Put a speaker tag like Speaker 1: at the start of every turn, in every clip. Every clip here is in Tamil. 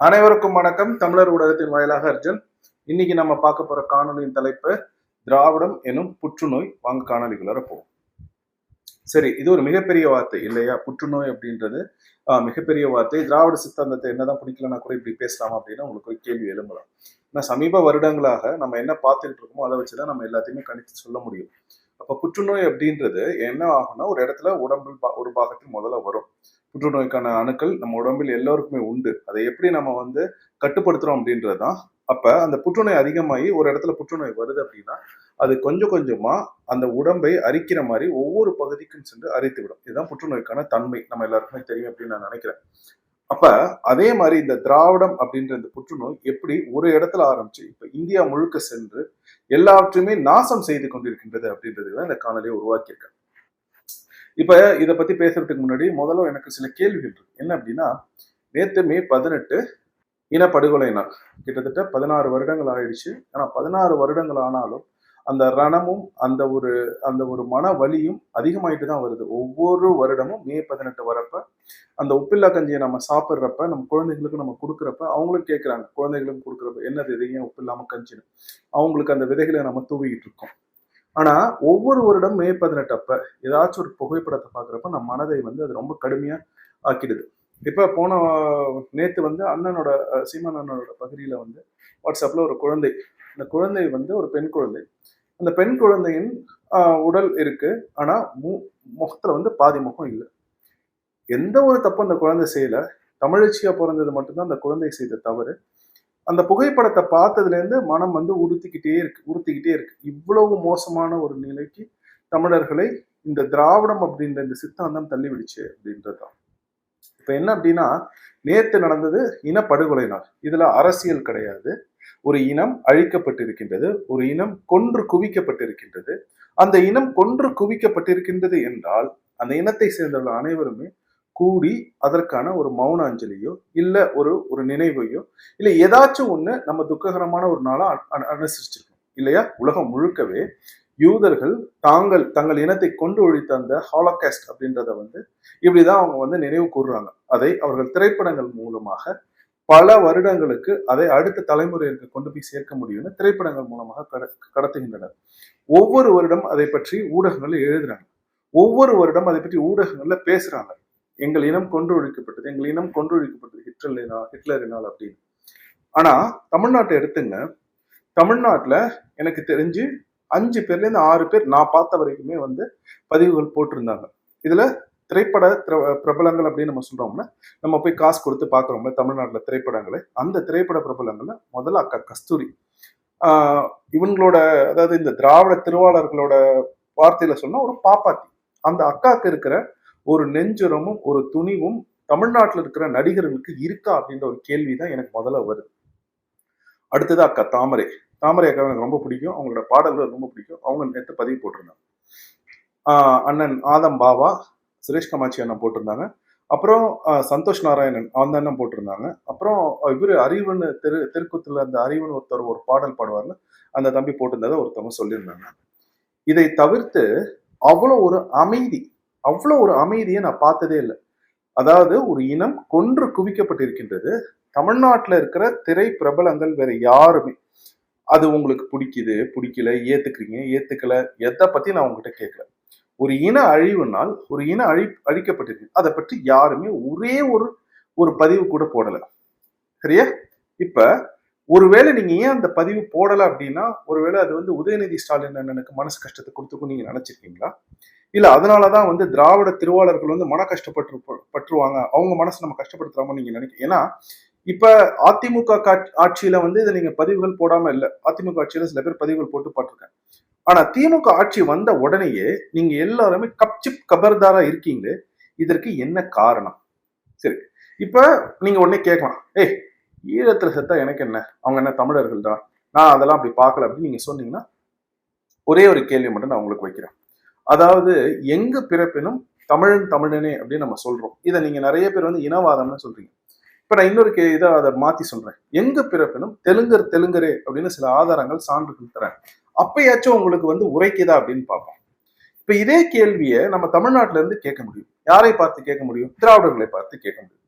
Speaker 1: அனைவருக்கும் வணக்கம். தமிழர் ஊடகத்தின் வாயிலாக அர்ஜுன். இன்னைக்கு நம்ம பார்க்க போற காணொலியின் தலைப்பு திராவிடம் எனும் புற்றுநோய். வாங்க காணொலிக்குள்ளார போவோம். சரி இது ஒரு மிகப்பெரிய வார்த்தை இல்லையா? புற்றுநோய் அப்படின்றது ஆஹ், மிகப்பெரிய வார்த்தை. திராவிட சித்தாந்தத்தை என்னதான் பிடிக்கலன்னா கூட இப்படி பேசலாமா அப்படின்னா உங்களுக்கு ஒரு கேள்வி எழும்பலாம். ஆனால் சமீப வருடங்களாக நம்ம என்ன பார்த்துட்டு இருக்கோமோ அதை வச்சுதான் நம்ம எல்லாத்தையுமே கணித்து சொல்ல முடியும். அப்ப புற்றுநோய் அப்படின்றது என்ன ஆகும்னா ஒரு இடத்துல உடம்பில் ஒரு பாகத்தில் முதல்ல வரும். புற்றுநோய்க்கான அணுக்கள் நம்ம உடம்பில் எல்லோருக்குமே உண்டு. அதை எப்படி நம்ம வந்து கட்டுப்படுத்துறோம் அப்படின்றது தான். அப்ப அந்த புற்றுநோய் அதிகமாகி ஒரு இடத்துல புற்றுநோய் வருது அப்படின்னா அது கொஞ்சம் கொஞ்சமா அந்த உடம்பை அரிக்கிற மாதிரி ஒவ்வொரு பகுதிக்கும் சென்று அரித்து விடும் இதுதான் புற்றுநோய்க்கான தன்மை. நம்ம எல்லாருக்குமே தெரியும் அப்படின்னு நான் நினைக்கிறேன். அப்ப அதே மாதிரி இந்த திராவிடம் அப்படின்ற இந்த புற்றுநோய் எப்படி ஒரு இடத்துல ஆரம்பிச்சு இப்ப இந்தியா முழுக்க சென்று எல்லாவற்றையுமே நாசம் செய்து கொண்டிருக்கின்றது அப்படின்றது தான் இந்த காணொலியை உருவாக்கியிருக்கேன். இப்போ இதை பற்றி பேசுறதுக்கு முன்னாடி முதல்ல எனக்கு சில கேள்விகள் இருக்கு. என்ன அப்படின்னா நேற்று மே பதினெட்டு இனப்படுகொலை நாள். கிட்டத்தட்ட பதினாறு வருடங்கள் ஆயிடுச்சு. ஆனால் பதினாறு வருடங்கள் ஆனாலும் அந்த ரணமும் அந்த ஒரு அந்த ஒரு மன வலியும் அதிகமாயிட்டு தான் வருது. ஒவ்வொரு வருடமும் மே பதினெட்டு வரப்ப அந்த உப்பில்லா கஞ்சியை நம்ம சாப்பிட்றப்ப நம்ம குழந்தைங்களுக்கு நம்ம கொடுக்குறப்ப அவங்களும் கேட்குறாங்க குழந்தைகளுக்கு கொடுக்குறப்ப என்னது இது ஏன் உப்பு கஞ்சின்னு? அவங்களுக்கு அந்த விதைகளை நம்ம தூவிக்கிட்டு இருக்கோம். ஆனா ஒவ்வொரு வருடம் மே பதினெட்டு ஏதாச்சும் ஒரு புகைப்படத்தை பார்க்குறப்ப நம்ம மனதை வந்து அது ரொம்ப கடுமையா ஆக்கிடுது. இப்ப போன நேத்து வந்து அண்ணனோட சீமான் அண்ணனோட பகுதியில வந்து வாட்ஸ்அப்ல ஒரு குழந்தை. அந்த குழந்தை வந்து ஒரு பெண் குழந்தை. அந்த பெண் குழந்தையின் உடல் இருக்கு. ஆனா மு முகத்துல வந்து பாதி முகம் இல்லை. எந்த ஒரு தப்பு அந்த குழந்தை செய்யல. தமிழச்சியா பிறந்தது மட்டும்தான் அந்த குழந்தை செய்த தவறு. அந்த புகைப்படத்தை பார்த்ததுலேருந்து மனம் வந்து உறுத்திக்கிட்டே இருக்கு உறுத்திக்கிட்டே இருக்கு. இவ்வளவு மோசமான ஒரு நிலைக்கு தமிழர்களை இந்த திராவிடம் அப்படின்ற இந்த சித்தாந்தம் தள்ளிவிடுச்சு அப்படின்றதுதான். இப்போ என்ன அப்படின்னா நேற்று நடந்தது இனப்படுகொலை நாள். இதில் அரசியல் கிடையாது. ஒரு இனம் அழிக்கப்பட்டிருக்கின்றது ஒரு இனம் கொன்று குவிக்கப்பட்டிருக்கின்றது. அந்த இனம் கொன்று குவிக்கப்பட்டிருக்கின்றது என்றால் அந்த இனத்தை சேர்ந்தவர்கள் அனைவருமே கூடி அதற்கான ஒரு மௌன அஞ்சலியோ இல்ல ஒரு ஒரு நினைவையோ இல்ல ஏதாச்சும் ஒண்ணு நம்ம துக்ககரமான ஒரு நாளா அனுசரிச்சிருக்கோம். இல்லையா? உலகம் முழுக்கவே யூதர்கள் தாங்கள் தங்கள் இனத்தை கொண்டு ஒழித்த அந்த ஹாலோகாஸ்ட் அப்படின்றத வந்து இப்படிதான் அவங்க வந்து நினைவு கூறுறாங்க. அதை அவர்கள் திரைப்படங்கள் மூலமாக பல வருடங்களுக்கு அதை அடுத்த தலைமுறையிற்கு கொண்டு போய் சேர்க்க முடியும்னு திரைப்படங்கள் மூலமாக கட கடத்துகின்றனர். ஒவ்வொரு வருடம் அதை பற்றி ஊடகங்கள் எழுதுறாங்க. ஒவ்வொரு வருடம் அதை பற்றி ஊடகங்கள்ல பேசுறாங்க. எங்கள் இனம் கொன்று ஒழிக்கப்பட்டது எங்கள் இனம் கொன்று ஒழிக்கப்பட்டது ஹிட்லரினால் ஹிட்லரினால் அப்படின்னு. ஆனா தமிழ்நாட்டை எடுத்துங்க. தமிழ்நாட்டில் எனக்கு தெரிஞ்சு அஞ்சு பேர்லேருந்து ஆறு பேர் நான் பார்த்த வரைக்குமே வந்து பதிவுகள் போட்டிருந்தாங்க. இதுல திரைப்பட திர- பிரபலங்கள் அப்படின்னு நம்ம சொல்கிறோம்னா நம்ம போய் காசு கொடுத்து பார்க்குறோம்ல தமிழ்நாட்டில் திரைப்படங்களை அந்த திரைப்பட பிரபலங்கள்ல முதல்ல அக்கா கஸ்தூரி. இவங்களோட அதாவது இந்த திராவிட திருவாளர்களோட வார்த்தையில சொன்னா ஒரு பாப்பாத்தி. அந்த அக்காவுக்கு இருக்கிற ஒரு நெஞ்சுரமும் ஒரு துணிவும் தமிழ்நாட்டில் இருக்கிற நடிகர்களுக்கு இருக்கா அப்படின்ற ஒரு கேள்வி தான் எனக்கு முதல்ல வருது. அடுத்தது அக்கா தாமரை. தாமரை அக்கா எனக்கு ரொம்ப பிடிக்கும். அவங்களோட பாடல்கள் ரொம்ப பிடிக்கும். அவங்க நேற்று பதிவு போட்டிருந்தாங்க. அண்ணன் ஆதம் பாபா சுரேஷ் கமாச்சி அண்ணன் போட்டிருந்தாங்க. அப்புறம் சந்தோஷ் நாராயணன் அந்த அண்ணன் போட்டிருந்தாங்க. அப்புறம் இவர் அறிவன் தெரு தெருக்குத்துல அந்த அறிவன் ஒருத்தர் ஒரு பாடல் பாடுவார்ல அந்த தம்பி போட்டிருந்ததை ஒருத்தவங்க சொல்லியிருந்தாங்க. இதை தவிர்த்து அவ்வளோ ஒரு அமைதி அவ்வளோ ஒரு அமைதியை நான் பார்த்ததே இல்லை. அதாவது ஒரு இனம் கொன்று குவிக்கப்பட்டிருக்கின்றது. தமிழ்நாட்டில் இருக்கிற திரை பிரபலங்கள் வேற யாருமே. அது உங்களுக்கு பிடிக்குது பிடிக்கல ஏத்துக்கிறீங்க ஏத்துக்கல எதை பத்தி நான் உங்ககிட்ட கேட்கல ஒரு இன அழிவுனால் ஒரு இன அழி அழிக்கப்பட்டிருக்கு. அதை பற்றி யாருமே ஒரே ஒரு ஒரு பதிவு கூட போடலை. சரியா? இப்ப ஒருவேளை நீங்க ஏன் அந்த பதிவு போடலை அப்படின்னா ஒருவேளை அது வந்து உதயநிதி ஸ்டாலின் அண்ணனுக்கு மனசு கஷ்டத்தை கொடுத்துக்கும் நீங்க நினைச்சிருக்கீங்களா? இல்ல அதனாலதான் வந்து திராவிட திருவாளர்கள் வந்து மன கஷ்டப்பட்டு பற்றுவாங்க. அவங்க மனசு நம்ம கஷ்டப்படுத்துறாம நீங்க நினைக்க ஏன்னா இப்ப அதிமுக ஆட்சியில வந்து இதை நீங்க பதிவுகள் போடாம இல்ல அதிமுக ஆட்சியில சில பேர் பதிவுகள் போட்டு பாட்டிருக்காங்க ஆனா திமுக ஆட்சி வந்த உடனேயே நீங்க எல்லாருமே கப்சிப் கபர்தாரா இருக்கீங்க. இதற்கு என்ன காரணம்? சரி இப்ப நீங்க உடனே கேட்கலாம். ஏய் ஈழத்துல செத்தா எனக்கு என்ன? அவங்க என்ன தமிழர்கள் தான் நான் அதெல்லாம் அப்படி பார்க்கல அப்படின்னு நீங்க சொன்னீங்கன்னா ஒரே ஒரு கேள்வி மட்டும் நான் உங்களுக்கு வைக்கிறேன். அதாவது எங்க பிறப்பினும் தமிழன் தமிழனே அப்படின்னு நம்ம சொல்றோம். இதை நீங்க நிறைய பேர் வந்து இனவாதம்னு சொல்றீங்க. இப்ப நான் இன்னொரு கே இதை அதை மாத்தி சொல்றேன். எங்க பிறப்பினும் தெலுங்கர் தெலுங்கரே அப்படின்னு சில ஆதாரங்கள் சான்றுகள் தரேன். அப்பயாச்சும் உங்களுக்கு வந்து உரைக்குதா அப்படின்னு பார்ப்போம். இப்ப இதே கேள்வியை நம்ம தமிழ்நாட்டுல இருந்து கேட்க முடியும். யாரை பார்த்து கேட்க முடியும்? திராவிடர்களை பார்த்து கேட்க முடியும்.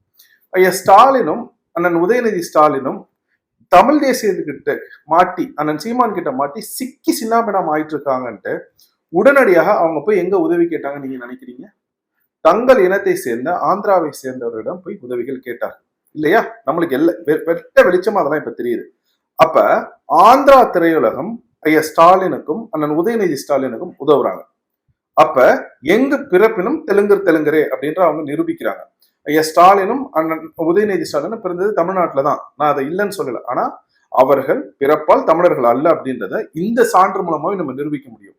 Speaker 1: ஐயா ஸ்டாலினும் அண்ணன் உதயநிதி ஸ்டாலினும் தமிழ் தேசியத்துக்கிட்ட மாட்டி அண்ணன் சீமான் கிட்ட மாட்டி சிக்கி சின்னாபினம் ஆயிட்டு இருக்காங்கன்ட்டு உடனடியாக அவங்க போய் எங்க உதவி கேட்டாங்க நீங்க நினைக்கிறீங்க? தங்கள் இனத்தை சேர்ந்த ஆந்திராவை சேர்ந்தவரிடம் போய் உதவிகள் கேட்டார் இல்லையா? நம்மளுக்கு எல்லா வெ- வெட்ட வெளிச்சமா அதெல்லாம் இப்ப தெரியுது. அப்ப ஆந்திரா திரையுலகம் ஐயா ஸ்டாலினுக்கும் அண்ணன் உதயநிதி ஸ்டாலினுக்கும் உதவுறாங்க. அப்ப எங்க பிறப்பினும் தெலுங்கர் தெலுங்கரே அப்படின்ற அவங்க நிரூபிக்கிறாங்க. ஐயா ஸ்டாலினும் அண்ணன் உதயநிதி ஸ்டாலினும் பிறந்தது தமிழ்நாட்டுல தான். நான் அதை இல்லைன்னு சொல்லல. ஆனா அவர்கள் பிறப்பால் தமிழர்கள் அல்ல அப்படின்றத இந்த சான்று மூலமாவே நம்ம நிரூபிக்க முடியும்.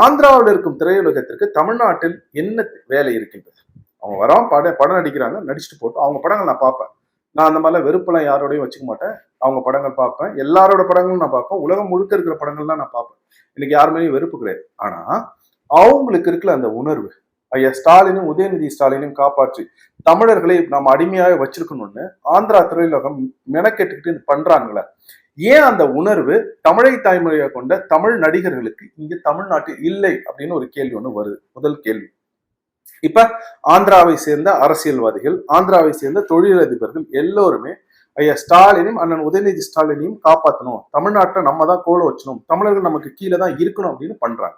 Speaker 1: ஆந்திராவில் இருக்கும் திரையுலகத்திற்கு தமிழ்நாட்டில் என்ன வேலை இருக்கின்றது? அவங்க வராம பட படம் நடிக்கிறாங்க நடிச்சுட்டு போட்டோம் அவங்க படங்கள் நான் பார்ப்பேன். நான் அந்த மாதிரிலாம் வெறுப்பெல்லாம் யாரோடையும் வச்சுக்க மாட்டேன். அவங்க படங்கள் பார்ப்பேன். எல்லாரோட படங்களும் நான் பார்ப்பேன். உலகம் முழுக்க இருக்கிற படங்கள்லாம் நான் பார்ப்பேன். எனக்கு யாருமே வெறுப்பு கிடையாது. ஆனா அவங்களுக்கு இருக்கிற அந்த உணர்வு ஐயா ஸ்டாலினும் உதயநிதி ஸ்டாலினையும் காப்பாற்றி தமிழர்களை நாம் அடிமையாக வச்சிருக்கணும்னு ஆந்திரா திரையுலகம் மெனக்கெட்டுக்கிட்டு இது பண்றாங்களே ஏன் அந்த உணர்வு தமிழை தாய்மொழியாக கொண்ட தமிழ் நடிகர்களுக்கு இங்க தமிழ்நாட்டில் இல்லை அப்படின்னு ஒரு கேள்வி ஒன்று வருது. முதல் கேள்வி. இப்ப ஆந்திராவை சேர்ந்த அரசியல்வாதிகள் ஆந்திராவை சேர்ந்த தொழிலதிபர்கள் எல்லோருமே ஐயா ஸ்டாலினும் அண்ணன் உதயநிதி ஸ்டாலினையும் காப்பாற்றணும் தமிழ்நாட்டை நம்ம தான் கோல வச்சணும். தமிழர்கள் நமக்கு கீழே தான் இருக்கணும் அப்படின்னு பண்றாங்க.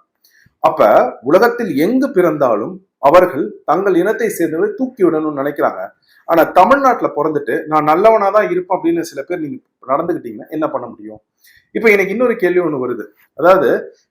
Speaker 1: அப்ப உலகத்தில் எங்கு பிறந்தாலும் அவர்கள் தங்கள் இனத்தை சேர்ந்தவரை தூக்கி விடணும்னு நினைக்கிறாங்க. ஆனா தமிழ்நாட்டில் பிறந்துட்டு நான் நல்லவனா தான் இருப்பேன் அப்படின்னு சில பேர் நீங்க நடந்துக்கிட்டீங்கன்னா என்ன பண்ண முடியும்? இப்ப எனக்கு இன்னொரு கேள்வி ஒன்று வருது. அதாவது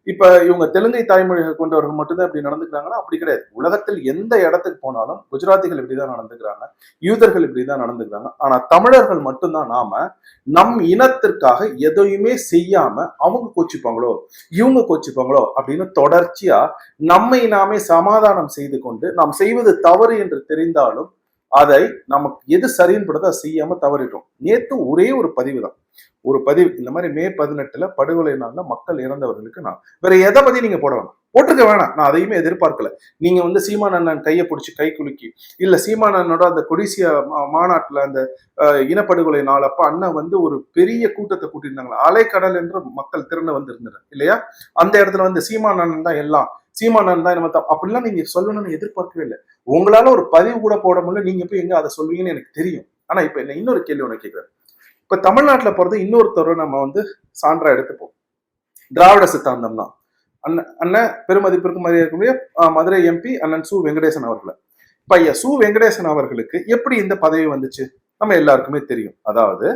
Speaker 1: இப்ப இவங்க தெலுங்கை தாய்மொழியை கொண்டவர்கள் மட்டும்தான் இப்படி நடந்துக்கிறாங்கன்னா அப்படி கிடையாது. உலகத்தில் எந்த இடத்துக்கு போனாலும் குஜராத்திகள் இப்படிதான் நடந்துக்கிறாங்க யூதர்கள் இப்படிதான் நடந்துக்கிறாங்க. ஆனா தமிழர்கள் மட்டும்தான் நாம நம் இனத்திற்காக எதையுமே செய்யாம அவங்க கோச்சிப்பாங்களோ இவங்க கோச்சிப்பாங்களோ அப்படின்னு தொடர்ச்சியா நம்மை நாமே சமாதானம் செய்து கொண்டு நாம் செய்வது தவறு என்று தெரிந்தாலும் அதை நமக்கு எது சரின்னு படுதோ செய்யாம தவறிட்டோம். நேத்து ஒரே ஒரு பதிவு தான் ஒரு பதிவு இந்த மாதிரி மே பதினெட்டுல படுகொலை நாள்ல மக்கள் இறந்தவர்களுக்கு நான் வேற எதை பத்தி நீங்க போட வேணாம். போட்டுக்க வேணாம். நான் அதையுமே எதிர்பார்க்கல. நீங்க வந்து சீமான் அண்ணன் கையை பிடிச்சி கை குலுக்கி இல்ல சீமான் அண்ணனோட அந்த கொடிசியா மா- மாநாட்டுல அந்த அஹ், இனப்படுகொலை நாள் அப்ப அண்ணன் வந்து ஒரு பெரிய கூட்டத்தை கூட்டியிருந்தாங்களா? அலைக்கடல் என்று மக்கள் திறந்து வந்திருந்தனர் இல்லையா? அந்த இடத்துல வந்து சீமான் அண்ணன் தான் எல்லாம். சீமான் அண்ணன் தான் நம்ம அப்படிலாம் நீங்க சொல்லணும்னு எதிர்பார்க்கவே இல்லை. உங்களால ஒரு பதிவு கூட போட முடியல. நீங்க போய் எங்க அதை சொல்வீங்கன்னு எனக்கு தெரியும். ஆனா இப்ப என்ன இன்னொரு கேள்வி ஒன்று கேட்கிறேன் இப்ப தமிழ்நாட்டில் பிறந்த இன்னொருத்தரை நம்ம வந்து சான்றா எடுத்துப்போம். திராவிட சித்தாந்தம் தான் அண்ணன் அண்ணன் பெருமதிப்பிற்கு மரியாதைக்குரிய இருக்கக்கூடிய மதுரை எம்பி அண்ணன் சு வெங்கடேசன் அவர்களை. இப்ப ஐயா சு வெங்கடேசன் அவர்களுக்கு எப்படி இந்த பதவி வந்துச்சு? நம்ம எல்லாருக்குமே தெரியும். அதாவது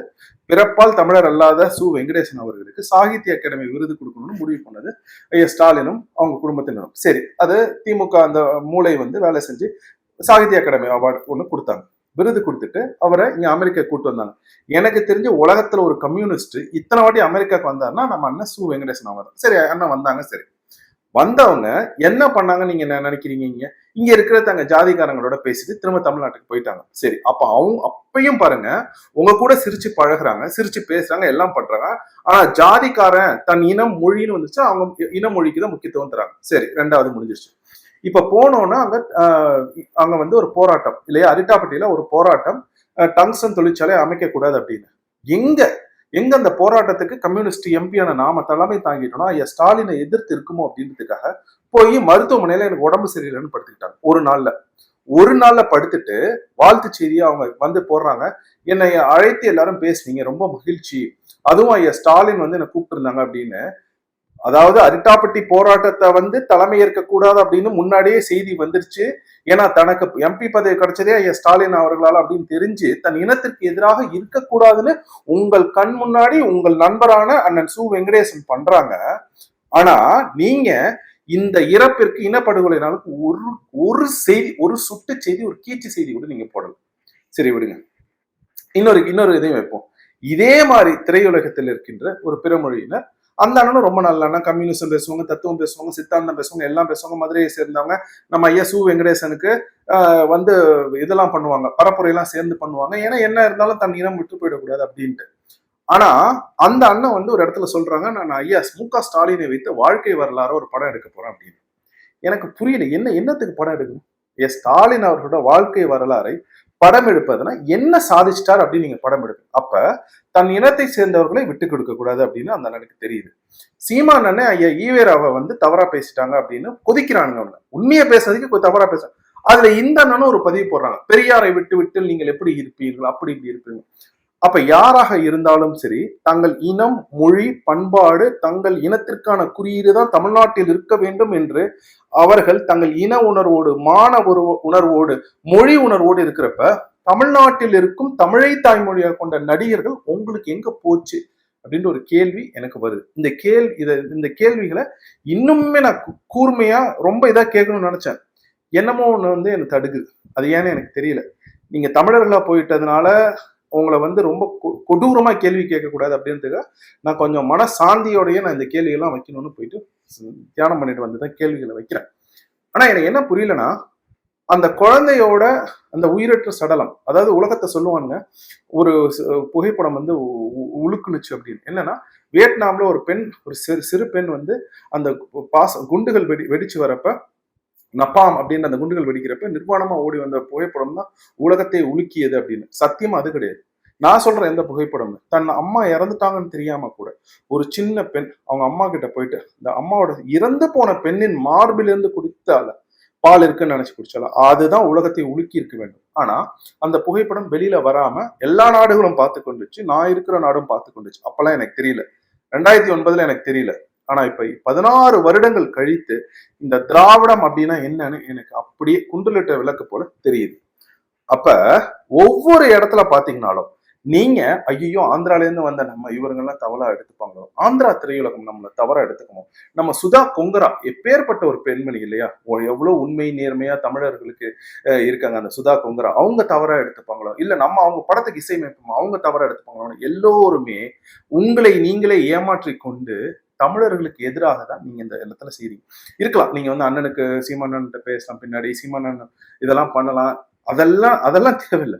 Speaker 1: பிறப்பால் தமிழர் அல்லாத சு வெங்கடேசன் அவர்களுக்கு சாகித்ய அகாடமி விருது கொடுக்கணும்னு முடிவு பண்ணது ஐயா ஸ்டாலினும் அவங்க குடும்பத்தினரும். சரி அது திமுக அந்த மூளை வந்து வேலை செஞ்சு சாகித்ய அகாடமி அவார்டு ஒன்று கொடுத்தாங்க. விருது கொடுத்துட்டு அவரை இங்க அமெரிக்கா கூட்டு வந்தாங்க. எனக்கு தெரிஞ்ச உலகத்துல ஒரு கம்யூனிஸ்ட் இத்தனை வாட்டி அமெரிக்காக்கு வந்தாருன்னா நம்ம அண்ணன் சு வெங்கடேசன் அவர். சரி அண்ணன் வந்தாங்க சரி. வந்தவங்க என்ன பண்ணாங்க நீங்க என்ன நினைக்கிறீங்க இங்க? இங்க இருக்கிற தங்க ஜாதிகாரங்களோட பேசிட்டு திரும்ப தமிழ்நாட்டுக்கு போயிட்டாங்க. சரி அப்ப அவங்க அப்பையும் பாருங்க உங்க கூட சிரிச்சு பழகுறாங்க சிரிச்சு பேசுறாங்க எல்லாம் பண்றாங்க. ஆனா ஜாதிக்காரன் தன் இனம் மொழின்னு வந்துச்சு அவங்க இன மொழிக்கு தான் முக்கியத்துவம் தராங்க. சரி ரெண்டாவது முடிஞ்சிருச்சு. இப்ப போனோம்னா அங்க அங்க வந்து ஒரு போராட்டம். இல்லையா? அரிட்டாப்பட்டியில ஒரு போராட்டம். டங்ஸன் டங்ஸ்டன் தொழிற்சாலை அமைக்க கூடாது அப்படின்னு. எங்க எங்க அந்த போராட்டத்துக்கு கம்யூனிஸ்ட் எம்பியான நாம தலைமை தாங்கிட்டோம்னா ஐயா ஸ்டாலினை எதிர்த்து இருக்குமோ அப்படின்றதுக்காக போய் மருத்துவமனையில எனக்கு உடம்பு சரியில்லைன்னு படுத்துக்கிட்டாங்க. ஒரு நாள்ல. ஒரு நாள்ல படுத்துட்டு வாழ்த்து செய்தியை அவங்க வந்து போடுறாங்க. என்னை அழைத்து எல்லாரும் பேசுனீங்க. ரொம்ப மகிழ்ச்சி. அதுவும் ஐயா ஸ்டாலின் வந்து என்னை கூப்பிட்டு அப்படின்னு. அதாவது அரிட்டாப்பட்டி போராட்டத்தை வந்து தலைமை ஏற்கக்கூடாது அப்படின்னு முன்னாடியே செய்தி வந்துருச்சு. ஏன்னா தனக்கு எம்பி பதவி கிடைச்சதே ஐயா ஸ்டாலின் அவர்களால் அப்படின்னு தெரிஞ்சு தன் இனத்திற்கு எதிராக இருக்கக்கூடாதுன்னு உங்கள் கண் முன்னாடி உங்கள் நண்பரான அண்ணன் சு வெங்கடேசன் பண்றாங்க. ஆனா நீங்க இந்த இறப்பிற்கு இனப்படுகொலைனாலும் ஒரு ஒரு செய்தி ஒரு சுட்டு செய்தி ஒரு கீச்சு செய்தி கூட நீங்க போடலாம் சரி விடுங்க. இன்னொரு இன்னொரு இதையும் வைப்போம். இதே மாதிரி திரையுலகத்தில் இருக்கின்ற ஒரு பிறமொழியினர் அந்த அண்ணனும் ரொம்ப நல்ல அண்ணன். கம்யூனிசம் பேசுவாங்க தத்துவம் பேசுவாங்க சித்தாந்தம் பேசுவாங்க எல்லாம் பேசுவாங்க மதுரையை சேர்ந்தவங்க. நம்ம ஐயா சு வெங்கடேசனுக்கு வந்து இதெல்லாம் பண்ணுவாங்க பரப்புரையெல்லாம் சேர்ந்து பண்ணுவாங்க. ஏன்னா என்ன இருந்தாலும் தன் இனம் விட்டு போயிடக்கூடாது அப்படின்ட்டு. ஆனா அந்த அண்ணன் வந்து ஒரு இடத்துல சொல்றாங்க நான் ஐயா மு க ஸ்டாலினை வைத்து வாழ்க்கை வரலாறு ஒரு படம் எடுக்க போறேன் அப்படின்னு. எனக்கு புரியல என்ன என்னத்துக்கு படம் எடுக்கணும்? எஸ் ஸ்டாலின் அவர்களோட வாழ்க்கை வரலாறை படம் எடுப்பதுன்னா என்ன சாதிச்சிட்டார் அப்படின்னு நீங்க படம் எடுப்பீங்க அப்ப தன் இனத்தை சேர்ந்தவர்களை விட்டு கொடுக்க கூடாது அப்படின்னு அந்த அண்ணனுக்கு தெரியுது. சீமா அண்ணன் ஐயா ஈவேராவை வந்து தவறா பேசிட்டாங்க அப்படின்னு கொதிக்கிறானுங்க அவங்க உண்மையை பேசுறதுக்கு தவறா பேச அதுல இந்த அண்ணனும் ஒரு பதிவு போடுறாங்க. பெரியாரை விட்டு விட்டு நீங்கள் எப்படி இருப்பீர்கள்? அப்படி இப்படி இருப்பீங்க அப்ப யாராக இருந்தாலும் சரி தங்கள் இனம் மொழி பண்பாடு தங்கள் இனத்திற்கான குறியீடு தான் தமிழ்நாட்டில் இருக்க வேண்டும் என்று அவர்கள் தங்கள் இன உணர்வோடு மான உணர்வோடு மொழி உணர்வோடு இருக்கிறப்ப தமிழ்நாட்டில் இருக்கும் தமிழை தாய்மொழியாக கொண்ட நடிகர்கள் உங்களுக்கு எங்க போச்சு? அப்படின்ற ஒரு கேள்வி எனக்கு வருது. இந்த கேள் இதை இந்த கேள்விகளை இன்னுமே நான் கூர்மையா ரொம்ப இதாக கேட்கணும்னு நினைச்சேன். என்னமோ ஒன்று வந்து எனக்கு தடுக்குது. அது ஏன்னு எனக்கு தெரியல. நீங்க தமிழர்களா போயிட்டதுனால உங்களை வந்து ரொம்ப கொ- கேள்வி கேட்கக்கூடாது அப்படின்றதுக்காக நான் கொஞ்சம் மன சாந்தியோடையே நான் இந்த கேள்வியெல்லாம் வைக்கணும்னு போயிட்டு தியானம் பண்ணிட்டு வந்து தான் கேள்விகளை வைக்கிறேன். ஆனால் எனக்கு என்ன புரியலன்னா அந்த குழந்தையோட அந்த உயிரற்ற சடலம் அதாவது உலகத்தை சொல்லுவாங்க ஒரு புகைப்படம் வந்து உழுக்குனுச்சு உலுக்குனுச்சு அப்படின்னு. என்னன்னா வியட்நாம்ல ஒரு பெண் ஒரு சிறு சிறு பெண் வந்து அந்த பாச குண்டுகள் வெடி வெடிச்சு வரப்ப நப்பாம் அப்படின்னு அந்த குண்டுகள் வெடிக்கிறப்ப நிர்வாணமா ஓடி வந்த புகைப்படம் தான் உலகத்தை உலுக்கியது அப்படின்னு. சத்தியமா அது கிடையாது. நான் சொல்ற எந்த புகைப்படம் தன் அம்மா இறந்துட்டாங்கன்னு தெரியாம கூட ஒரு சின்ன பெண் அவங்க அம்மா கிட்ட போயிட்டு இந்த அம்மாவோட இறந்து போன பெண்ணின் மார்பிலிருந்து குடித்தால பால் இருக்குன்னு நினைச்சு குடிச்சாலும் அதுதான் உலகத்தை உலுக்கி இருக்க வேண்டும். ஆனா அந்த புகைப்படம் வெளியில வராம எல்லா நாடுகளும் பார்த்து கொண்டுச்சு. நான் இருக்கிற நாடும் பார்த்து கொண்டுச்சு. அப்பெல்லாம் எனக்கு தெரியல. ரெண்டாயிரத்தி ஒன்பதுல எனக்கு தெரியல. ஆனா இப்ப பதினாறு வருடங்கள் கழித்து இந்த திராவிடம் அப்படின்னா என்னன்னு எனக்கு அப்படியே குண்டுலிட்ட விளக்கு போல தெரியுது. அப்ப ஒவ்வொரு இடத்துல பாத்தீங்கன்னாலும் நீங்க ஐயோ ஆந்திரால இருந்து வந்த நம்ம இவருங்கெல்லாம் தவறா எடுத்துப்பாங்களோ? ஆந்திரா திரையுலகம் நம்மளை தவறா எடுத்துக்கணும் நம்ம சுதா கொங்கரா எப்பேற்பட்ட ஒரு பெண்மணி இல்லையா? ஓ- எவ்வளவு உண்மை நேர்மையா தமிழர்களுக்கு இருக்காங்க அந்த சுதா கொங்கரா. அவங்க தவறா எடுத்துப்பாங்களோ? இல்ல நம்ம அவங்க படத்துக்கு இசையமைப்போம் அவங்க தவறா எடுத்துப்பாங்களோ எல்லோருமே உங்களை நீங்களே ஏமாற்றி கொண்டு தமிழர்களுக்கு எதிராக தான் நீங்க இந்த இடத்துல செய்றீங்க. இருக்கலாம் நீங்க வந்து அண்ணனுக்கு சீமானன்ட்ட பேசலாம் பின்னாடி சீமானன் இதெல்லாம் பண்ணலாம். அதெல்லாம் அதெல்லாம் தேவையில்லை.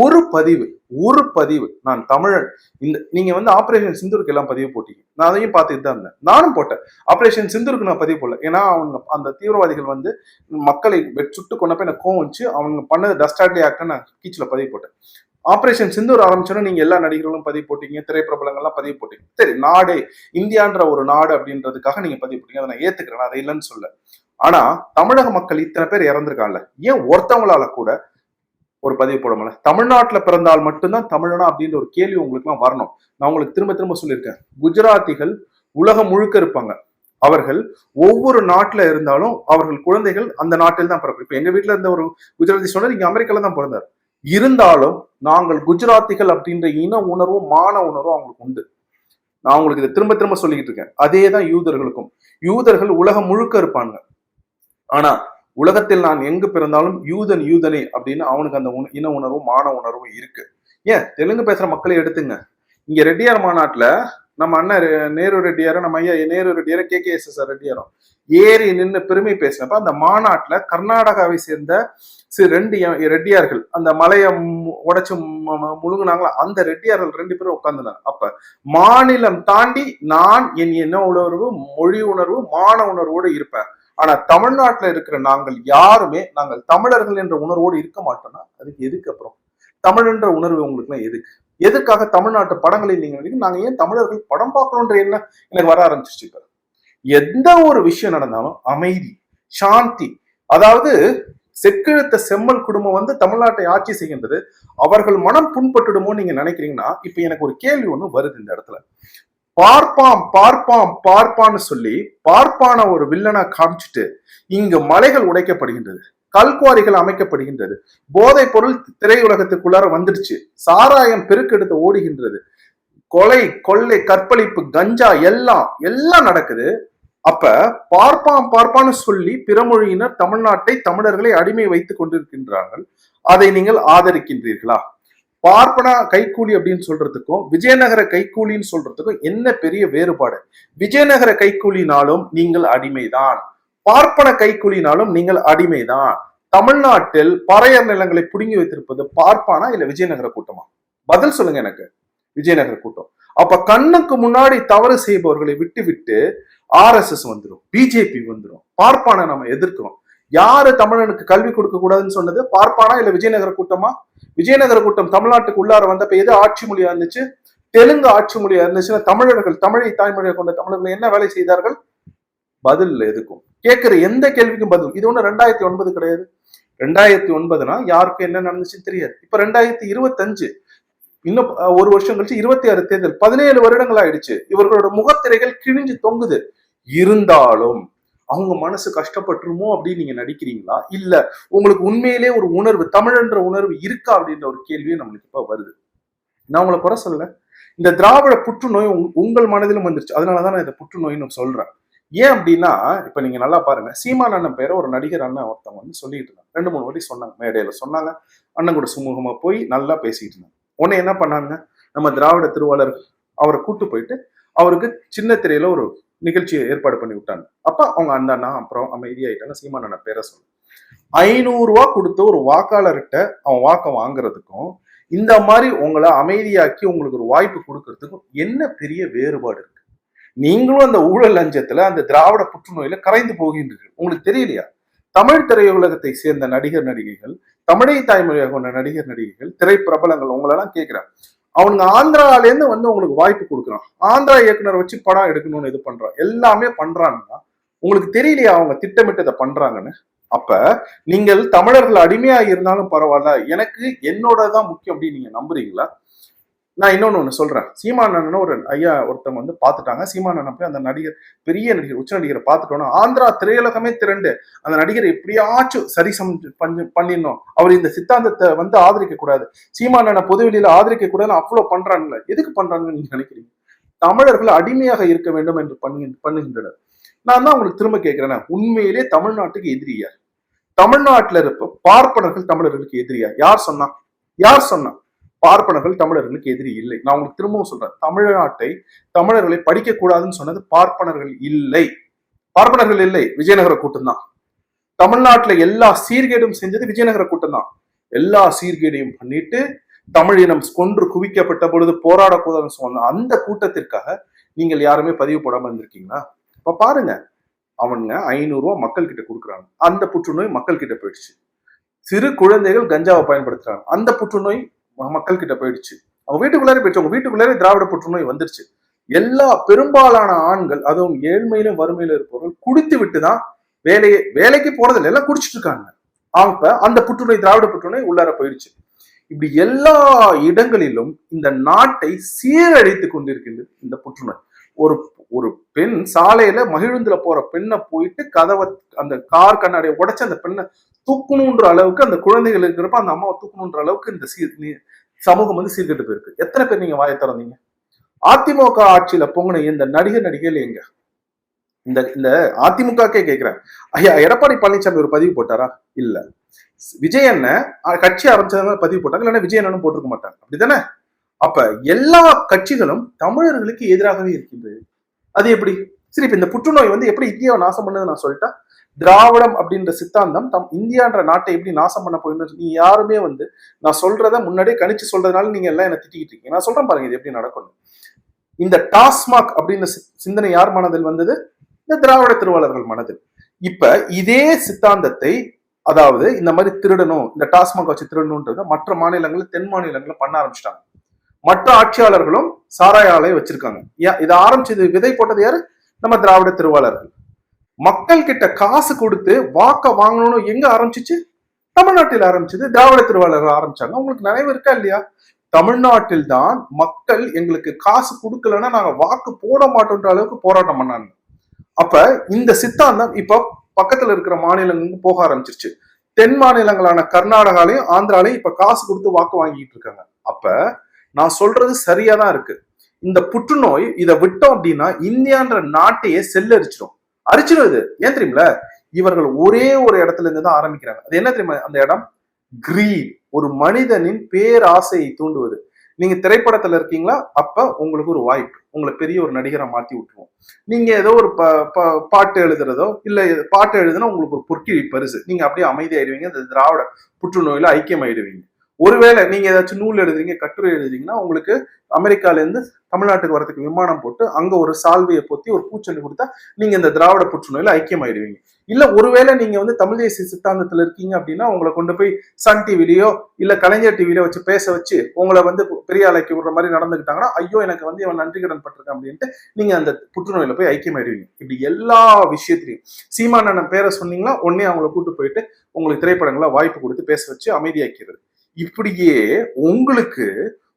Speaker 1: ஒரு பதிவு ஒரு பதிவு நான் தமிழன் இந்த நீங்க வந்து ஆபரேஷன் சிந்தூருக்கு எல்லாம் பதிவு போட்டீங்க. நான் அதையும் பார்த்துட்டு தான் இருந்தேன். நானும் போட்டேன். ஆபரேஷன் சிந்தூருக்கு நான் பதிவு போடல. ஏன்னா அவங்க அந்த தீவிரவாதிகள் வந்து மக்களை சுட்டு கொண்டப்ப எனக்கு கோவம் வச்சு அவங்க பண்ணது டஸ்டாட்லி ஆக்ட நான் கீச்சில் பதிவு போட்டேன். ஆபரேஷன் சிந்தூர் ஆரம்பிச்சோன்னா நீங்க எல்லா நடிகர்களும் பதிவு போட்டீங்க திரைப்பிரபலங்கள்லாம் பதிவு போட்டீங்க. சரி நாடே இந்தியான்ற ஒரு நாடு அப்படின்றதுக்காக நீங்க பதிவு போட்டீங்க. அதை நான் ஏத்துக்கிறேன் அதை இல்லைன்னு சொல்ல ஆனா தமிழக மக்கள் இத்தனை பேர் இறந்திருக்காங்கல்ல ஏன் ஒருத்தவங்களால கூட ஒரு பதிவு போட முடியல? தமிழ்நாட்டுல பிறந்தால் மட்டும்தான் தமிழனா அப்படின்ற ஒரு கேள்வி உங்களுக்குலாம் வரணும். நான் உங்களுக்கு திரும்ப திரும்ப சொல்லியிருக்கேன். குஜராத்திகள் உலகம் முழுக்க இருப்பாங்க. அவர்கள் ஒவ்வொரு நாட்டுல இருந்தாலும் அவர்கள் குழந்தைகள் அந்த நாட்டில் தான் பிறப்பு. இப்ப எங்க வீட்டுல இருந்த ஒரு குஜராத்தி சொன்னார் இங்கே அமெரிக்கால தான் பிறந்தார். இருந்தாலும் நாங்கள் குஜராத்திகள் அப்படின்ற இன உணர்வும் மான உணர்வும் அவங்களுக்கு உண்டு. நான் உங்களுக்கு இதை திரும்ப திரும்ப சொல்லிக்கிட்டு இருக்கேன். அதே தான் யூதர்களுக்கும். யூதர்கள் உலகம் முழுக்க இருப்பாங்க. ஆனா உலகத்தில் நான் எங்கு பிறந்தாலும் யூதன் யூதனே அப்படின்னு அவனுக்கு அந்த இன உணர்வும் மான உணர்வும் இருக்கு. ஏன்? தெலுங்கு பேசுற மக்களை எடுத்துங்க. இங்க ரெட்டியார் மாநாட்டுல நம்ம அண்ணன் நேரு ரெட்டியாரும் நம்ம ஐயா நேரு ரெட்டியாரும் கே கே எஸ் எஸ் ரெட்டியாரும் ஏறி நின்று பெருமை பேசினப்ப அந்த மாநாட்டுல கர்நாடகாவை சேர்ந்த சிறு ரெண்டு ரெட்டியார்கள் அந்த மலையை உடைச்சு முழுங்கினாங்களா அந்த ரெட்டியார்கள் ரெண்டு பேரும் உட்கார்ந்துனாங்க அப்ப மாநிலம் தாண்டி நான் என் என்ன உணர்வு மொழி உணர்வு மான உணர்வோடு இருப்பேன். ஆனா தமிழ்நாட்டுல இருக்கிற நாங்கள் யாருமே நாங்கள் தமிழர்கள் என்ற உணர்வோடு இருக்க மாட்டோம்னா அதுக்கு எதுக்கு அப்புறம்? தமிழ் என்ற உணர்வு உங்களுக்குலாம் எதுக்கு? எதுக்காக தமிழ்நாட்டு படங்களை நீங்கள் நினைக்கிறீங்க? நாங்கள் ஏன் தமிழர்கள் படம் பார்க்கணுன்ற என்ன எனக்கு வர ஆரம்பிச்சிச்சு இப்போ எந்த ஒரு விஷயம் நடந்தாலும் அமைதி சாந்தி அதாவது செக்கிழுத்த செம்மல் குடும்பம் வந்து தமிழ்நாட்டை ஆட்சி செய்கின்றது அவர்கள் மனம் புண்பட்டுடுமோ நீங்க நினைக்கிறீங்கன்னா இப்ப எனக்கு ஒரு கேள்வி ஒண்ணு வருது இந்த இடத்துல பார்ப்பாம் பார்ப்பாம் பார்ப்பான்னு சொல்லி பார்ப்பான ஒரு வில்லனை காமிச்சிட்டு இங்கு மலைகள் உடைக்கப்படுகின்றது கல்குவாரிகள் அமைக்கப்படுகின்றது. போதைப் பொருள் திரையுலகத்துக்குள்ளார வந்துடுச்சு. சாராயம் பெருக்கெடுத்து ஓடுகின்றது. கொலை கொள்ளை கற்பழிப்பு கஞ்சா எல்லாம் எல்லாம் நடக்குது. அப்ப பார்ப்பான் பார்ப்பான்னு சொல்லி பிறமொழியினர் தமிழ்நாட்டை தமிழர்களை அடிமை வைத்துக் கொண்டிருக்கின்றார்கள். அதை நீங்கள் ஆதரிக்கின்றீர்களா? பார்ப்பனா கைக்கூலி அப்படின்னு சொல்றதுக்கும் விஜயநகர கைக்கூலின்னு சொல்றதுக்கும் என்ன பெரிய வேறுபாடு? விஜயநகர கைக்கூலினாலும் நீங்கள் அடிமைதான். பார்ப்பன கைக்குலினாலும் நீங்கள் அடிமைதான். தமிழ்நாட்டில் பறையர் நிலங்களை புடுங்கி வைத்திருப்பது பார்ப்பானா இல்ல விஜயநகர கூட்டமா? பதில் சொல்லுங்க எனக்கு. விஜயநகர கூட்டம். அப்ப கண்ணுக்கு முன்னாடி தவறு செய்பவர்களை விட்டு விட்டு ஆர்எஸ்எஸ் வந்துடும் பிஜேபி வந்துடும் பார்ப்பானை நம்ம எதிர்க்கிறோம். யாரு தமிழனுக்கு கல்வி கொடுக்க கூடாதுன்னு சொன்னது? பார்ப்பானா இல்ல விஜயநகர கூட்டமா? விஜயநகர கூட்டம் தமிழ்நாட்டுக்கு உள்ளார வந்தப்ப எது ஆட்சி மொழியா இருந்துச்சு? தெலுங்கு ஆட்சி மொழியா இருந்துச்சுன்னா தமிழர்கள் தமிழை தாய்மொழியை கொண்ட தமிழர்கள் என்ன வேலை செய்தார்கள்? பதில் இல்லை எதுக்கும்? கேட்குற எந்த கேள்விக்கும் பதில்? இது ஒன்று ரெண்டாயிரத்தி ஒன்பது கிடையாது. ரெண்டாயிரத்தி ஒன்பதுனா யாருக்கும் என்ன நடந்துச்சுன்னு தெரியாது. இப்போ ரெண்டாயிரத்தி இருபத்தஞ்சு இன்னும் ஒரு வருஷம் கழிச்சு இருபத்தி ஆறு தேர்தல் பதினேழு வருடங்கள் ஆயிடுச்சு. இவர்களோட முகத்திரைகள் கிழிஞ்சு தொங்குது. இருந்தாலும் அவங்க மனசு கஷ்டப்பட்டுருமோ அப்படின்னு நீங்க நடிக்கிறீங்களா? இல்ல உங்களுக்கு உண்மையிலே ஒரு உணர்வு தமிழன்ற உணர்வு இருக்கா அப்படின்ற ஒரு கேள்வியே நம்மளுக்கு இப்ப வருது. நான் உங்களை குறை சொல்ல இந்த திராவிட புற்றுநோய் உங்கள் மனதிலும் வந்துருச்சு. அதனாலதான் நான் இதை புற்றுநோய்னு சொல்றேன். ஏன் அப்படின்னா இப்ப நீங்க நல்லா பாருங்க. சீமான் அண்ணன் பேரை ஒரு நடிகர் அண்ணன் ஒருத்தவங்க வந்து சொல்லிட்டு இருந்தாங்க. ரெண்டு மூணு வாட்டி சொன்னாங்க மேடையில சொன்னாங்க. அண்ணன் கூட சுமூகமா போய் நல்லா பேசிட்டு இருந்தாங்க. உடனே என்ன பண்ணாங்க? நம்ம திராவிட திருவாளர் அவரை கூட்டு போயிட்டு அவருக்கு சின்ன திரையில ஒரு நிகழ்ச்சியை ஏற்பாடு பண்ணி விட்டாங்க. அப்ப அவங்க அந்த அண்ணா அப்புறம் அமைதியாயிட்டாங்க. சீமான் அண்ணன் பேரை சொல்லு. ஐநூறுரூவா கொடுத்த கொடுத்து ஒரு வாக்காளர்கிட்ட அவன் வாக்கை வாங்குறதுக்கும் இந்த மாதிரி உங்களை அமைதியாக்கி உங்களுக்கு ஒரு வாய்ப்பு கொடுக்கறதுக்கும் என்ன பெரிய வேறுபாடு இருக்கு? நீங்களும் அந்த ஊழல் லஞ்சத்துல அந்த திராவிட புற்றுநோயில கரைந்து போகின்றீர்கள். உங்களுக்கு தெரியலையா? தமிழ் திரையுலகத்தை சேர்ந்த நடிகர் நடிகைகள் தமிழை தாய்மொழியாக கொண்ட நடிகர் நடிகைகள் திரைப்பிரபலங்கள் உங்களெல்லாம் கேட்கிறேன் அவங்க ஆந்திரால இருந்து வந்து உங்களுக்கு வாய்ப்பு கொடுக்குறான். ஆந்திரா இயக்குனர் வச்சு படம் எடுக்கணும்னு இது பண்றான். எல்லாமே பண்றாங்கன்னா உங்களுக்கு தெரியலையா அவங்க திட்டமிட்டதை பண்றாங்கன்னு? அப்ப நீங்கள் தமிழர்கள் அடிமையாக இருந்தாலும் பரவாயில்ல. எனக்கு என்னோட தான் முக்கியம் அப்படின்னு நீங்க நம்புறீங்களா? நான் இன்னொன்னு ஒண்ணு சொல்றேன். சீமானன் ஒரு ஐயா ஒருத்தவங்க வந்து பார்த்துட்டாங்க. சீமானன் போய் அந்த நடிகர் பெரிய நடிகர் உச்ச நடிகரை பார்த்துட்டோன்னா ஆந்திரா திரையுலகமே திரண்டு. அந்த நடிகரை எப்படியாச்சும் சரி சம் பண்ணி பண்ணிடணும். அவர் இந்த சித்தாந்தத்தை வந்து ஆதரிக்க கூடாது. சீமானனை பொதுவெளியில ஆதரிக்க கூடாதுன்னு அவ்வளவு பண்றாங்கல்ல எதுக்கு பண்றாங்கன்னு நீங்க நினைக்கிறீங்க? தமிழர்கள் அடிமையாக இருக்க வேண்டும் என்று பண்ணு பண்ணுகின்றனர். நான் தான் உங்களுக்கு திரும்ப கேட்கிறேன். உண்மையிலே தமிழ்நாட்டுக்கு எதிரியார் தமிழ்நாட்டுல இருப்ப பார்ப்பனர்கள் தமிழர்களுக்கு எதிரியா யார் சொன்னா? யார் சொன்னா? பார்ப்பனர்கள் தமிழர்களுக்கு எதிரி இல்லை. நான் உங்களுக்கு திரும்பவும் சொல்றேன். தமிழ்நாட்டை தமிழர்களை படிக்க கூடாதுன்னு சொன்னது பார்ப்பனர்கள் இல்லை. பார்ப்பனர்கள் இல்லை. விஜயநகர கூட்டம் தான் தமிழ்நாட்டுல எல்லா சீர்கேடும் செஞ்சது விஜயநகர கூட்டம் தான் எல்லா சீர்கேடையும் பண்ணிட்டு தமிழினம் கொன்று குவிக்கப்பட்ட பொழுது போராடக்கூடாதுன்னு சொன்ன அந்த கூட்டத்திற்காக நீங்கள் யாருமே பதிவு போடாம இருந்திருக்கீங்களா? இப்ப பாருங்க. அவனுங்க ஐநூறுரூவா மக்கள் கிட்ட கொடுக்குறாங்க. அந்த புற்றுநோய் மக்கள் கிட்ட போயிடுச்சு. சிறு குழந்தைகள் கஞ்சாவை பயன்படுத்துறாங்க. அந்த புற்றுநோய் மக்கள் கிட்ட போயிடுச்சு. அவங்க வீட்டுக்குள்ளாரே போயிடுச்சு. அவங்க வீட்டுக்குள்ளாரே திராவிட புற்றுநோய் வந்துருச்சு எல்லா பெரும்பாலான ஆண்கள் அதுவும் ஏழ்மையிலும் வறுமையிலும் இருப்பவர்கள் குடித்து விட்டு தான் வேலையை வேலைக்கு போறதில்லை. எல்லாம் குடிச்சிட்டு இருக்காங்க. அப்ப அந்த புற்றுநோய் திராவிட புற்றுநோய் உள்ளார போயிடுச்சு. இப்படி எல்லா இடங்களிலும் இந்த நாட்டை சீரழித்து கொண்டிருக்கின்றது இந்த புற்றுநோய். ஒரு ஒரு பெண் சாலையில மகிழுந்துல போற பெண்ணை போயிட்டு கதவை அந்த கார் கண்ணாடியை உடைச்சு அந்த பெண்ணை தூக்கணுன்ற அளவுக்கு அந்த குழந்தைகள் இருக்கிறப்ப அந்த அம்மாவை தூக்கணுன்ற அளவுக்கு இந்த சீர் நீ- சமூகம் வந்து சீர்கெட்டு போயிருக்கு. எத்தனை பேர் நீங்க வாயை திறந்தீங்க? அதிமுக ஆட்சியில பொங்கின இந்த நடிகர் நடிகைகள் எங்க? இந்த இந்த அதிமுகக்கே கேட்கிறேன் ஐயா எடப்பாடி பழனிசாமி ஒரு பதிவு போட்டாரா? இல்ல. விஜய் அண்ணன் கட்சி ஆரம்பிச்சவங்க பதிவு போட்டாங்க இல்லைன்னா விஜய் அண்ணனும் போட்டிருக்க மாட்டாங்க அப்படிதானே அப்ப எல்லா கட்சிகளும் தமிழர்களுக்கு எதிராகவே இருக்கின்றது. அது எப்படி? சரி இப்ப இந்த புற்றுநோய் வந்து எப்படி இந்தியாவை நாசம் பண்ணது நான் சொல்லிட்டேன் திராவிடம் அப்படின்ற சித்தாந்தம் தம் இந்தியான்ற நாட்டை எப்படி நாசம் பண்ண போயிருந்து நீ யாருமே வந்து நான் சொல்றத முன்னாடியே கணிச்சு சொல்றதுனால நீங்க எல்லாம் என்ன திட்டிக்கிட்டு இருக்கீங்க. நான் சொல்றேன் பாருங்க இது எப்படி நடக்கணும் இந்த டாஸ்மாக் அப்படின்ற சிந்தனை யார் மனதில் வந்தது? இந்த திராவிட திருவாளர்கள் மனதில். இப்ப இதே சித்தாந்தத்தை அதாவது இந்த மாதிரி திருடணும் இந்த டாஸ்மாக் வச்சு திருடணுன்றத மற்ற மாநிலங்கள் தென் மாநிலங்களில் பண்ண ஆரம்பிச்சிட்டாங்க. மற்ற ஆட்சியாளர்களும் சாராய ஆலை வச்சிருக்காங்க. ஏன் இதை ஆரம்பிச்சது விதை போட்டது யாரு? நம்ம திராவிட திருவாளர்கள். மக்கள் கிட்ட காசு கொடுத்து வாக்க வாங்கணும்னு எங்க ஆரம்பிச்சிச்சு? தமிழ்நாட்டில் ஆரம்பிச்சது திராவிட திருவாளர்கள் ஆரம்பிச்சாங்க. உங்களுக்கு நினைவு இருக்கா இல்லையா? தமிழ்நாட்டில் தான் மக்கள் எங்களுக்கு காசு கொடுக்கலன்னா நாங்க வாக்கு போட மாட்டோன்ற அளவுக்கு போராட்டம் பண்ணாங்க. அப்ப இந்த சித்தாந்தம் இப்ப பக்கத்துல இருக்கிற மாநிலங்களுக்கு போக ஆரம்பிச்சிருச்சு. தென் மாநிலங்களான கர்நாடகாலையும் ஆந்திராலையும் இப்ப காசு கொடுத்து வாக்கு வாங்கிட்டு இருக்காங்க. அப்ப நான் சொல்றது சரியா தான் இருக்கு. இந்த புற்றுநோய் இதை விட்டோம் அப்படின்னா இந்தியான்ற நாட்டையே செல்லரிச்சிடும். அரிச்சிடும் இது. ஏன் தெரியுமில இவர்கள் ஒரே ஒரு இடத்துல இருந்து தான் ஆரம்பிக்கிறாங்க. அது என்ன தெரியுமா? அந்த இடம் கிரீட் ஒரு மனிதனின் பேராசையை தூண்டுவது. நீங்க திரைப்படத்துல இருக்கீங்களா? அப்ப உங்களுக்கு ஒரு வாய்ப்பு. உங்களை பெரிய ஒரு நடிகரை மாத்தி விட்டுருவோம். நீங்க ஏதோ ஒரு ப- பாட்டு எழுதுறதோ இல்ல பாட்டு எழுதுனா உங்களுக்கு ஒரு பொற்கிழி பரிசு. நீங்க அப்படியே அமைதியாயிடுவீங்க. இந்த திராவிட புற்றுநோயில ஐக்கியமாயிடுவீங்க. ஒருவேளை நீங்க ஏதாச்சும் நூல் எழுதுறீங்க கட்டுரை எழுதுறீங்கன்னா உங்களுக்கு அமெரிக்கால இருந்து தமிழ்நாட்டுக்கு வரதுக்கு விமானம் போட்டு அங்க ஒரு சால்வையை பொத்தி ஒரு பூச்சொல்லி கொடுத்தா நீங்க இந்த திராவிட புற்றுநோயில ஐக்கியமாயிடுவீங்க. இல்ல ஒருவேளை நீங்க வந்து தமிழ் தேசிய சித்தாந்தத்துல இருக்கீங்க அப்படின்னா உங்களை கொண்டு போய் சன் டிவிலயோ இல்ல கலைஞர் டிவிலயோ வச்சு பேச வச்சு உங்களை வந்து பெரிய அலைக்கு விடுற மாதிரி நடந்துக்கிட்டாங்கன்னா ஐயோ எனக்கு வந்து இவன் நன்றி கடன் பட்டிருக்கான் அப்படின்ட்டு நீங்க அந்த புற்றுநோயில போய் ஐக்கியமாயிடுவீங்க. இப்படி எல்லா விஷயத்திலையும். சீமானண்ணன் பேரை சொன்னீங்கன்னா உடனே அவங்கள கூட்டு போயிட்டு உங்களுக்கு திரைப்படங்களை வாய்ப்பு கொடுத்து பேச வச்சு அமைதியாக்கிறது இப்படியே உங்களுக்கு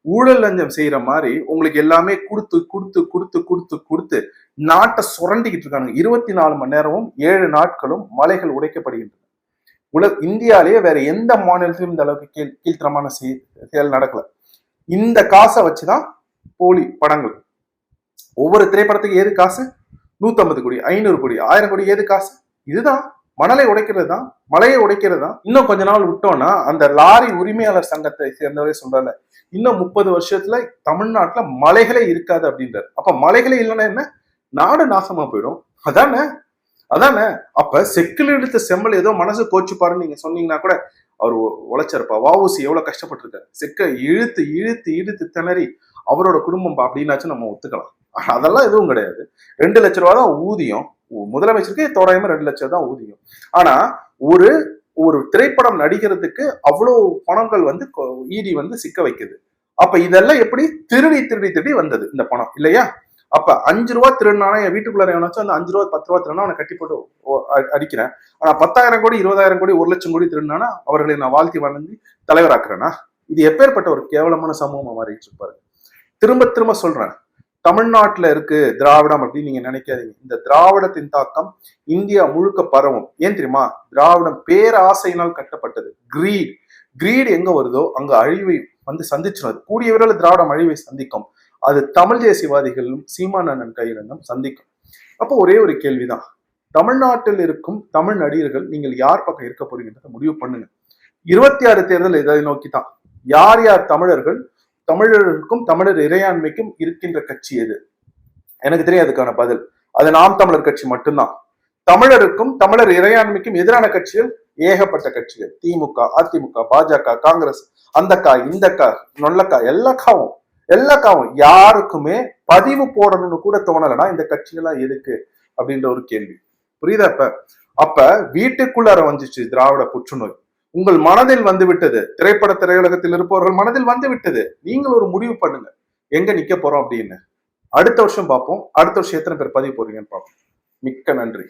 Speaker 1: ஊழல் லஞ்சம் செய்யற மாதிரி உங்களுக்கு எல்லாமே கொடுத்து கொடுத்து கொடுத்து கொடுத்து கொடுத்து நாட்டை சுரண்டிக்கிட்டு இருக்காங்க இருபத்தி நாலு மணி நேரமும் ஏழு நாட்களும் மலைகள் உடைக்கப்படுகின்றன. உல இந்தியாலேயே வேற எந்த மாநிலத்திலும் இந்த அளவுக்கு கீழ் கீழ்த்தரமான செயல் நடக்கல. இந்த காசை வச்சுதான் போலி படங்கள். ஒவ்வொரு திரைப்படத்துக்கு ஏது காசு? நூத்தம்பது கோடி ஐநூறு கோடி ஆயிரம் கோடி ஏது காசு? இதுதான். மணலை உடைக்கிறது தான் மலையை உடைக்கிறது தான் இன்னும் கொஞ்ச நாள் விட்டோம்னா அந்த லாரி உரிமையாளர் சங்கத்தை சேர்ந்தவரே சொல்றாங்க இன்னும் முப்பது வருஷத்துல தமிழ்நாட்டுல மலைகளே இருக்காது அப்படின்றாரு. அப்ப மலைகளே இல்லைன்னா என்ன? நாடு நாசமா போயிடும். அதானே? அதானே? அப்ப செக்கில் எடுத்த செம்மல் ஏதோ மனசு கோச்சுப்பாருன்னு நீங்க சொன்னீங்கன்னா கூட அவர் உ- வாவூசி எவ்வளவு கஷ்டப்பட்டிருக்காரு. செக்கை இழுத்து இழுத்து இழுத்து திணறி அவரோட குடும்பம் அப்படின்னாச்சும் நம்ம ஒத்துக்கலாம். அதெல்லாம் எதுவும் கிடையாது. ரெண்டு லட்ச ரூபா தான் ஊதியம். முதலமைச்சருக்கே முதலமைச்சருக்கு தோராயமா ரெண்டு லட்சம் தான் ஊதியம். ஆனா ஒரு ஒரு திரைப்படம் நடிக்கிறதுக்கு அவ்வளவு பணங்கள் வந்து இடி வந்து சிக்க வைக்குது. அப்ப இதெல்லாம் எப்படி திருடி திருடி திருடி வந்தது இந்த பணம் இல்லையா? அப்ப அஞ்சு ரூபா திருடினானா என் வீட்டுக்குள்ள எவனாச்சும் அந்த அஞ்சு ரூபா பத்து ரூபா திருடினா அவனை கட்டி போட்டு அடிக்கிறேன். ஆனா பத்தாயிரம் கோடி இருபதாயிரம் கோடி ஒரு லட்சம் கோடி திருடினானா அவர்களை நான் வாழ்த்தி வணங்கி தலைவராக்குறேனா? இது எப்பேற்பட்ட ஒரு கேவலமான சமூகமா மாறிட்டு இருப்பாரு திரும்ப திரும்ப சொல்றேன். தமிழ்நாட்டில் இருக்கு திராவிடம் அப்படின்னு நீங்க நினைக்காதீங்க. இந்த திராவிடத்தின் தாக்கம் இந்தியா முழுக்க பரவும். ஏன் தெரியுமா? திராவிடம் பேராசையினால் கட்டப்பட்டது. கிரீட் கிரீட் எங்க வருதோ அங்க அழிவை வந்து சந்திச்சிடும் கூடிய விரைவில் திராவிடம் அழிவை சந்திக்கும். அது தமிழ் தேசியவாதிகளும் சீமானந்தன் கையிலும் சந்திக்கும். அப்போ ஒரே ஒரு கேள்விதான். தமிழ்நாட்டில் இருக்கும் தமிழ் நடிகர்கள் நீங்கள் யார் பக்கம் இருக்க போறீங்கன்றத முடிவு பண்ணுங்க. இருபத்தி ஆறு தேர்தல் இதை நோக்கி தான் யார் யார் தமிழர்கள் தமிழர்களுக்கும் தமிழர் இறையாண்மைக்கும் இருக்கின்ற கட்சி எது? எனக்கு தெரியும் அதுக்கான பதில். அது நாம் தமிழர் கட்சி மட்டும்தான். தமிழருக்கும் தமிழர் இறையாண்மைக்கும் எதிரான கட்சிகள் ஏகப்பட்ட கட்சிகள். திமுக அதிமுக பாஜக காங்கிரஸ் அந்தக்கா இந்தக்கா நொல்லக்கா எல்லாக்காவும் எல்லாக்காவும் யாருக்குமே பதிவு போடணும்னு கூட தோணலைன்னா இந்த கட்சிகள்லாம் எதுக்கு? அப்படின்ற ஒரு கேள்வி. புரியுதா இப்ப? அப்ப வீட்டுக்குள்ளார வந்துச்சு திராவிட புற்றுநோய். உங்கள் மனதில் வந்து விட்டது திரைப்பட திரையுலகத்தில் இருப்பவர்கள் மனதில் வந்து விட்டது நீங்கள் ஒரு முடிவு பண்ணுங்க. எங்க நிக்க போறோம் அப்படின்னு. அடுத்த வருஷம் பார்ப்போம். அடுத்த வருஷம் எத்தனை பேர் பதிவு போறீங்கன்னு பார்ப்போம். மிக்க நன்றி.